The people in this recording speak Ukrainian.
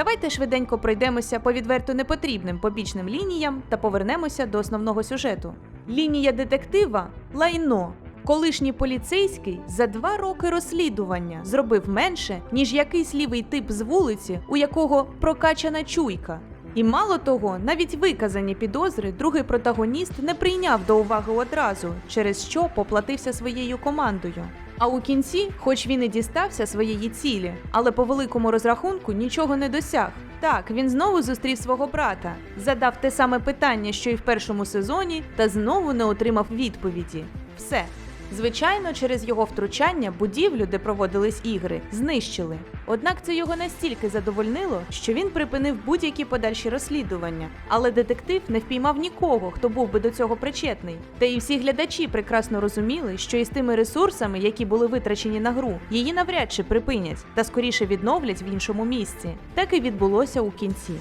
Давайте швиденько пройдемося по відверто непотрібним побічним лініям та повернемося до основного сюжету. Лінія детектива лайно. Колишній поліцейський за два роки розслідування зробив менше, ніж якийсь лівий тип з вулиці, у якого прокачана чуйка. І мало того, навіть виказані підозри другий протагоніст не прийняв до уваги одразу, через що поплатився своєю командою. А у кінці, хоч він і дістався своєї цілі, але по великому розрахунку нічого не досяг. Так, він знову зустрів свого брата, задав те саме питання, що й в першому сезоні, та знову не отримав відповіді. Все. Звичайно, через його втручання будівлю, де проводились ігри, знищили. Однак це його настільки задовольнило, що він припинив будь-які подальші розслідування. Але детектив не впіймав нікого, хто був би до цього причетний. Та і всі глядачі прекрасно розуміли, що із тими ресурсами, які були витрачені на гру, її навряд чи припинять та скоріше відновлять в іншому місці. Так і відбулося у кінці.